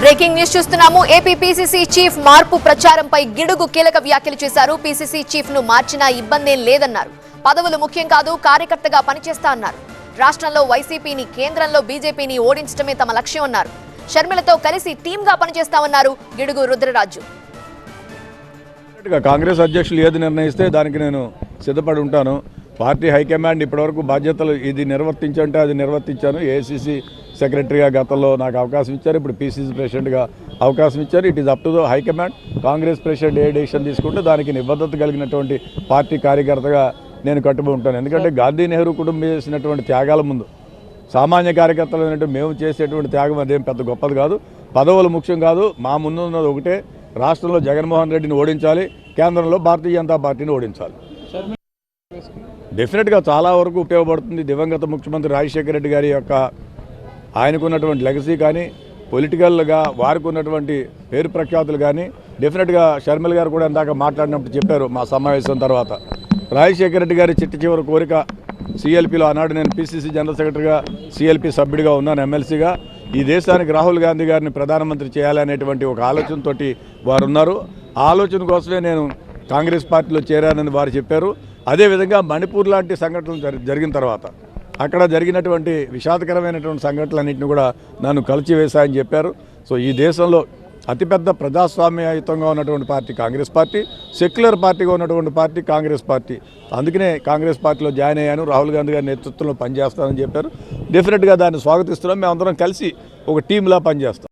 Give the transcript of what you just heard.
Breaking news చూస్తున్నాము. AP PCC chief మార్పు ప్రచారంపై గిడుగు కీలక వ్యాఖ్యలు చేశారు. పీసీసీ చీఫ్ను మార్చినా ఇబ్బందేం లేదన్నారు. పదవులు ముఖ్యం కాదు కార్యకర్తగా పనిచేస్తా అన్నారు. రాష్ట్రంలో వైసీపీని కేంద్రంలో బీజేపీని ఓడించడమే తమ లక్ష్యం అన్నారు. షర్మిలతో కలిసి టీంగా పనిచేస్తామన్నారు గిడుగు రుద్రరాజు. కాంగ్రెస్ అధ్యక్షులు ఏది నిర్ణయిస్తే దానికి నేను సిద్ధపడి ఉంటాను. పార్టీ హైకమాండ్ ఇప్పటివరకు బాధ్యతలు ఇది నిర్వర్తించంటే అది నిర్వర్తించాను. ఏసీసీ సెక్రటరీగా గతంలో నాకు అవకాశం ఇచ్చారు. ఇప్పుడు పీసీసీ ప్రెసిడెంట్గా అవకాశం ఇచ్చారు. It is up to the high command Congress president A decision తీసుకుంటే దానికి నిబద్ధత కలిగినటువంటి పార్టీ కార్యకర్తగా నేను కట్టుబడి ఉంటాను. ఎందుకంటే గాంధీ నెహ్రూ కుటుంబం చేసినటువంటి త్యాగాల ముందు సామాన్య కార్యకర్తలు అయినట్టు మేము చేసేటువంటి త్యాగం అదేం పెద్ద గొప్పది కాదు. పదవులు ముఖ్యం కాదు. మా ముందు ఉన్నది ఒకటే. రాష్ట్రంలో జగన్మోహన్ రెడ్డిని ఓడించాలి. కేంద్రంలో భారతీయ జనతా పార్టీని ఓడించాలి. డెఫినెట్గా చాలా వరకు ఉపయోగపడుతుంది. దివంగత ముఖ్యమంత్రి రాజశేఖర రెడ్డి గారి యొక్క ఆయనకున్నటువంటి లెగసీ కానీ పొలిటికల్గా వారికి ఉన్నటువంటి పేరు ప్రఖ్యాతులు కానీ డెఫినెట్గా షర్మిల్ గారు కూడా ఇందాక మాట్లాడినప్పుడు చెప్పారు మా సమావేశం తర్వాత. రాజశేఖర రెడ్డి గారి చిట్టి చివరి కోరిక సిఎల్పిలో ఆనాడు నేను పిసిసి జనరల్ సెక్రటరీగా సిఎల్పి సభ్యుడిగా ఉన్నాను ఎమ్మెల్సీగా. ఈ దేశానికి రాహుల్ గాంధీ గారిని ప్రధానమంత్రి చేయాలనేటువంటి ఒక ఆలోచనతో వారు ఉన్నారు ఆలోచన కోసమే నేను కాంగ్రెస్ పార్టీలో చేరానని వారు చెప్పారు. అదేవిధంగా మణిపూర్ లాంటి సంఘటనలు జరి- జరిగిన తర్వాత అక్కడ జరిగినటువంటి విషాదకరమైనటువంటి సంఘటనలన్నింటినీ కూడా నన్ను కలిచివేశాయని చెప్పారు. సో ఈ దేశంలో అతిపెద్ద ప్రజాస్వామ్యయుతంగా ఉన్నటువంటి పార్టీ కాంగ్రెస్ పార్టీ సెక్యులర్ పార్టీగా ఉన్నటువంటి పార్టీ కాంగ్రెస్ పార్టీ. అందుకనే కాంగ్రెస్ పార్టీలో జాయిన్ అయ్యాను రాహుల్ గాంధీ గారి నేతృత్వంలో పనిచేస్తానని చెప్పారు. డెఫినెట్గా దాన్ని స్వాగతిస్తున్నాం మేమందరం కలిసి ఒక టీంలా పనిచేస్తాం.